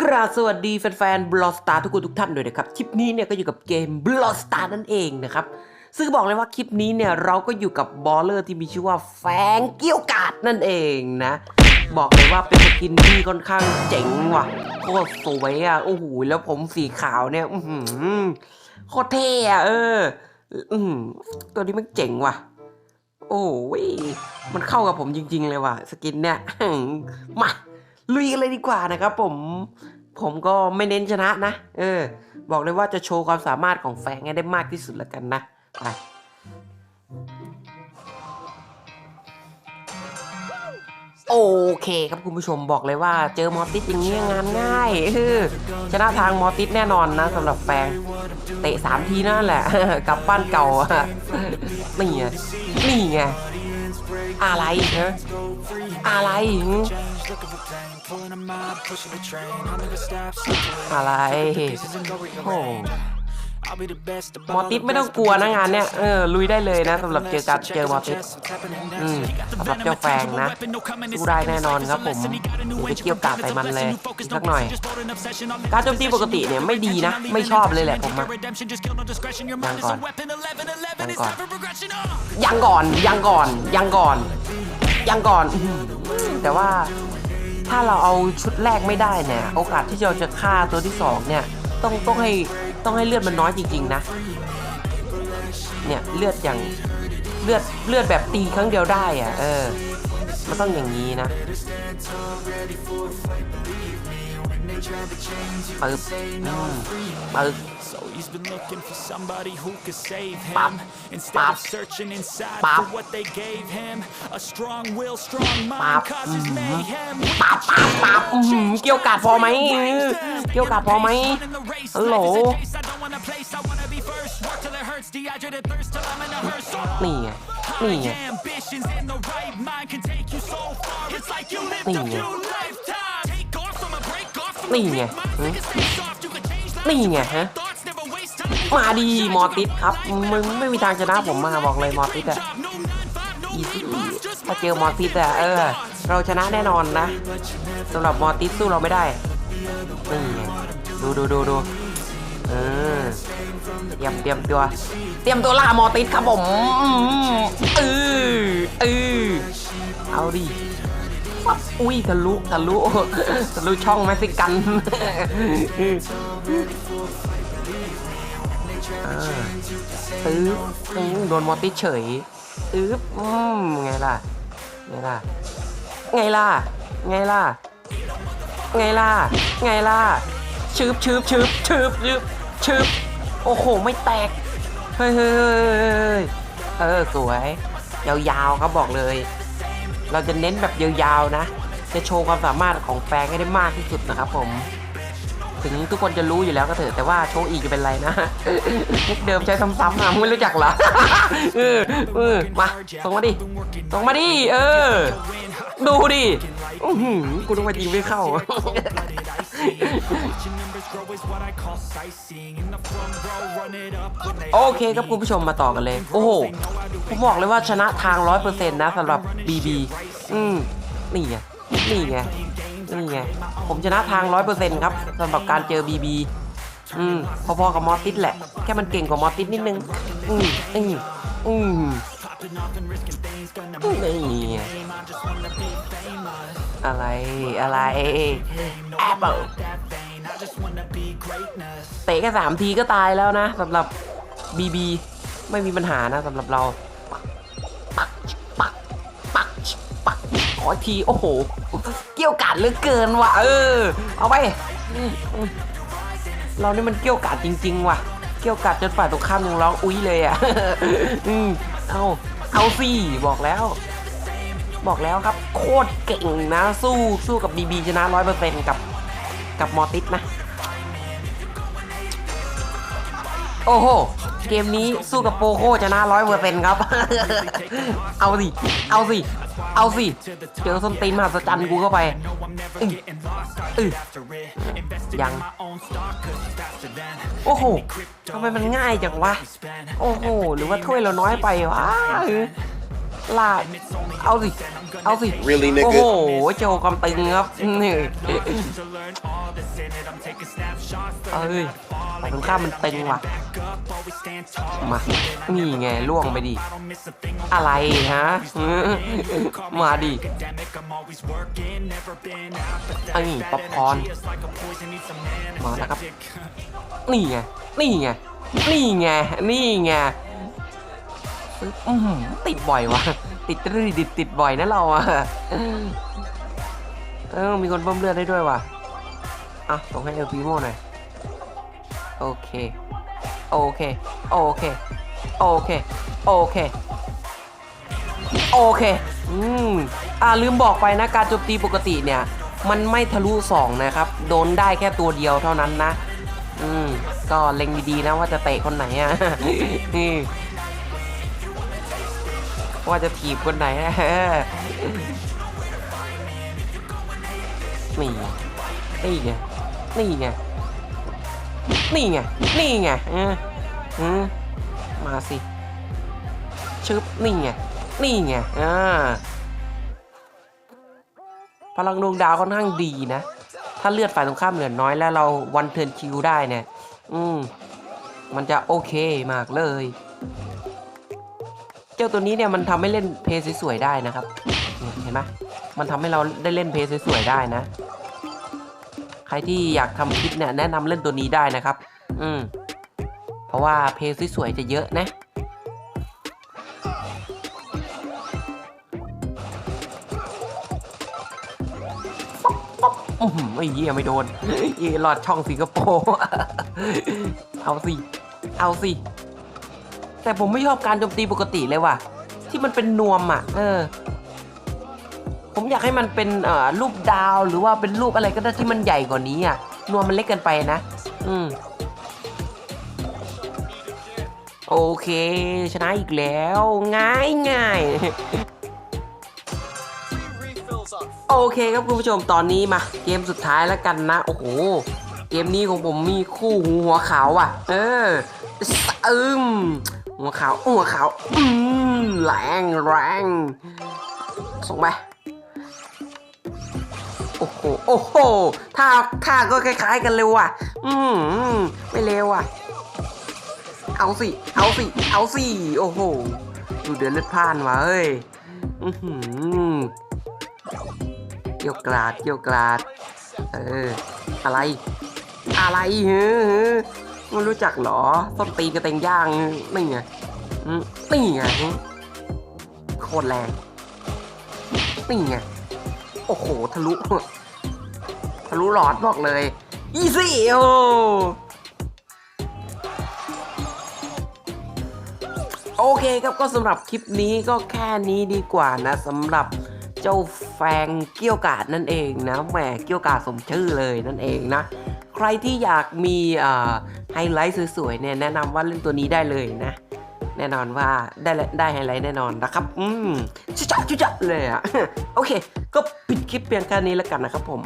กราบสวัสดีแฟนๆ b l o s t a r ทุกคนทุกท่านด้วยนะครับ คลิปนี้เนี่ยก็อยู่กับเกม b l o s t a r นั่นเองนะครับ ซึ่งบอกเลยว่าคลิปนี้เนี่ยเราก็อยู่กับบอลเลอร์ที่มีชื่อว่าแฟงเกี้ยวกาดนั่นเองนะ บอกเลยว่าเป็นสกินที่ค่อนข้างเจ๋งว่ะโคตรสวยอะโอ้โหแล้วผมสีขาวเนี่ยอือหือโคตรเท่อะเออ อือหือตัวนี้มันเจ๋งว่ะ โอ้ยมันเข้ากับผมจริง ๆ เลยว่ะ สกินเนี่ยมา ลุยกันเลยดีกว่านะครับผมผมก็ไม่เน้นชนะนะ เออ บอกเลยว่าจะโชว์ความสามารถของแฟงให้ได้มากที่สุดแล้วกันนะไปโอเคครับคุณผู้ชมบอกเลยว่าเจอมอร์ติสอย่างนี้งานง่ายเออชนะทางมอร์ติสแน่นอนนะสำหรับแฟงเตะสามทีนั่นแหละกลับบ้านเก่านี่ไงนี่ไงอะไรเนอะอะไร อะไรโอ้มอร์ติสไม่ต้องกลัวนะงานเนี้ยเออลุยได้เลยนะสำหรับเจอการเจอมอร์ติสอืมสำหรับเจ้าแฟงนะสู้ได้แน่นอนครับผมเดี๋ยวไปเกี่ยวกาดใส่มันเลยสักหน่อย การโจมตีปกติเนี่ยไม่ดีนะ ไม่ชอบเลยแหละผมอะยังก่อนยังก่อนยังก่อนยังก่อนยังก่อนอื้อหือแต่ว่า ถ้าเราเอาชุดแรกไม่ได้เนี่ยโอกาสที่เราจะฆ่าตัวที่สองเนี่ยต้องต้องให้ต้องให้เลือดมันน้อยจริง ๆ นะ เนี่ยเลือดอย่างเลือดเลือดแบบตีครั้งเดียวได้อะเออมันต้องอย่างนี้นะ ปึ๊บอืมปึ๊บ So he's been looking for somebody who could save Bop. him Instead Bop. of searching inside Bop. for what they gave him A strong will, strong mind Bop. causes mayhem ปับปับปับอื้อหือเกี่ยวกาดพอไหมเกี่ยวกาดพอไหม ฮัลโหล นี่ไง นี่ไง Ambitions in the could change lives นี่ไงฮะมาดีมอติสครับมึงไม่มีทางชนะผมมาบอกเลยมอติสอะอีซี่ถ้าเจอมอติสอะเออ เราชนะแน่นอนนะสำหรับมอติสสู้เราไม่ได้นี่ไงดูดูดูดูเออเตรียมเตรียมตัว เตรียมตัวล่ามอติสครับผมอืมเออเออเอาดิ ปั๊บอุ้ยทะลุทะลุทะลุช่องเม็กซิกันตื้อตื้อโดนมอติเฉยตื้ออืมไงล่ะ ไงล่ะ ไงล่ะ ไงล่ะ ไงล่ะ ไงล่ะชืบชืบชืบชืบชืบชืบโอ้โห ไม่แตก เฮ้ยเฮ้ยเฮ้ยเฮ้ยเออ สวย ยาวๆครับบอกเลย เราจะเน้นแบบยาวๆนะ จะโชว์ความสามารถของแฟงให้ได้มากที่สุดนะครับผม ถึงทุกคนจะรู้อยู่แล้วก็เถอะแต่ว่าโชว์อีกจะเป็นไรนะมุกเดิมใช้ซ้ำๆอะไม่รู้จักเหรอเออเออมาส่งมาดิส่งมาดิเออ ดูดิอื้อหือกูต้องมายิงไม่เข้า โอเคครับคุณผู้ชมมาต่อกันเลย โอ้โห ผมบอกเลยว่าชนะทางร้อยเปอร์เซ็นต์นะสำหรับ BB อืมนี่ไง นี่ไง นี่ไง ผมชนะทางร้อยเปอร์เซ็นต์ครับสำหรับการเจอ BB อืมพอๆกับมอร์ติสแหละ แค่มันเก่งกว่ามอร์ติสนิดนึง อืมอืมอืม นี่ไงอะไรอะไร Apple เตะแค่สามทีก็ตายแล้วนะสำหรับ BB ไม่มีปัญหานะสำหรับเรา ปักปักปักปักขออีกที โอ้โห เกี่ยวกาดเหลือเกินว่ะ เออ เอาไป เรานี่มันเกี่ยวกาดจริง ๆ ว่ะ เกี่ยวกาดจนฝ่ายตรงข้ามยังร้องอุ้ยเลยอะอืม เอาเอาสิบอกแล้ว บอกแล้วครับ โคตรเก่งนะสู้สู้กับ BB ชนะร้อยเปอร์เซ็นต์กับกับมอร์ติสนะ โอ้โห เกมนี้สู้กับโปโคชนะร้อยเปอร์เซ็นต์ครับ เอาสิ เอาสิ เอาสิ เจอส้นตีนมหัศจรรย์กูเข้าไปอือออยัง โอ้โหทำไมมันง่ายจังวะ โอ้โห หรือว่าถ้วยเราน้อยไปวะเออลาดเอาสิ เอาสิ Really, โอ้โห nigga? โชว์ความตึงครับนี่ to learn all that's in it. I'm taking snapshots, เอ้ยฝั่งตรงข้ามมันตึงว่ะ มานี่ไงล่วงไปดิ อะไรฮะ มาดิไอ้นี่ป๊อปคอนมาแล้วครับ นี่ไง นี่ไง นี่ไง นี่ไงติดบ่อยวะติดรื่ติดติดบ่อยนะเราอะเออมีคนเพิ่มเลือดได้ด้วยว่ะอะส่งให้เอลพีโม่หน่อย โอเค โอเค โอเค โอเค โอเค โอเค อืม อ่าลืมบอกไปนะการโจมตีปกติเนี่ย มันไม่ทะลุสองนะครับ โดนได้แค่ตัวเดียวเท่านั้นนะ อืม ก็เล็งดีๆนะว่าจะเตะคนไหนอะนี่ว่าจะถีบคนไหนอะนี่นี่ไงนี่ไง นี่ไง นี่ไงออเออมาสิชึบนี่ไง นี่ไง อ่า พลังดวงดาวค่อนข้างดีนะ ถ้าเลือดฝ่ายตรงข้ามเหลือน้อยแล้วเราวันเทิร์นคิวได้เนี่ย อืม มันจะโอเคมากเลย เจ้าตัวนี้เนี่ยมันทำให้เล่นเพย์สวยๆได้นะครับ เห็นไหมมันทำให้เราได้เล่นเพย์สวยๆได้นะ รที่อยากทำคลิปเนี่ยแนะนำเล่นตัวนี้ได้นะครับ อืม เพราะว่าเพลย์สวยๆจะเยอะนะ อื้อหือไอ้เหี้ยไม่โดนเหี้ยหลอดช่องสิงคโปร์ เอาสิ เอาสิ แต่ผมไม่ชอบการโจมตีปกติเลยว่ะ ที่มันเป็นนวมอะ เออ ผมอยากให้มันเป็นเอ่อรูปดาวหรือว่าเป็นรูปอะไรก็ได้ที่มันใหญ่กว่านี้อะนวมมันเล็กเกินไปนะ อืม โอเค ชนะอีกแล้ว ง่ายง่ายโอเคครับคุณผู้ชมตอนนี้มาเกมสุดท้ายแล้วกันนะ โอ้โห เกมนี้ของผมมีคู่หัวขาวอะ เออสะอึมหัวขาวหัวขาวอืมแรงแรงส่งไป โอ้โห โอ้โหท่าท่าก็คล้ายๆกันเลยว่ะ อืมไม่เลวอะ เอาสิ เอาสิ เอาสิ โอ้โห ดูเดือดเลือดพ่านว่ะเฮ้ย อือหือเกี่ยวกราดเกี่ยวกราด เออ อะไร อะไรเฮ้อไม่รู้จักเหรอส้นตีนกระเตงย่างนี่ไงนี่ไงโคตรแรงนี่ไง โอ้โห ทะลุ ทะลุหลอดบอกเลย อีซี่โอโอเคครับก็สำหรับคลิปนี้ก็แค่นี้ดีกว่านะสำหรับเจ้าแฟงเกี้ยวกาดนั่นเองนะแหมเกี้ยวกาดสมชื่อเลยนั่นเองนะ ใครที่อยากมีไฮไลท์สวยๆเนี่ยแนะนำว่าเล่นตัวนี้ได้เลยนะ แน่นอนว่าได้ได้ไฮไลท์แน่นอนนะครับ อืมชุจ๊ะชุจ๊ะเลยอะโอเค ก็ปิดคลิปเพียงแค่นี้แล้วกันนะครับผม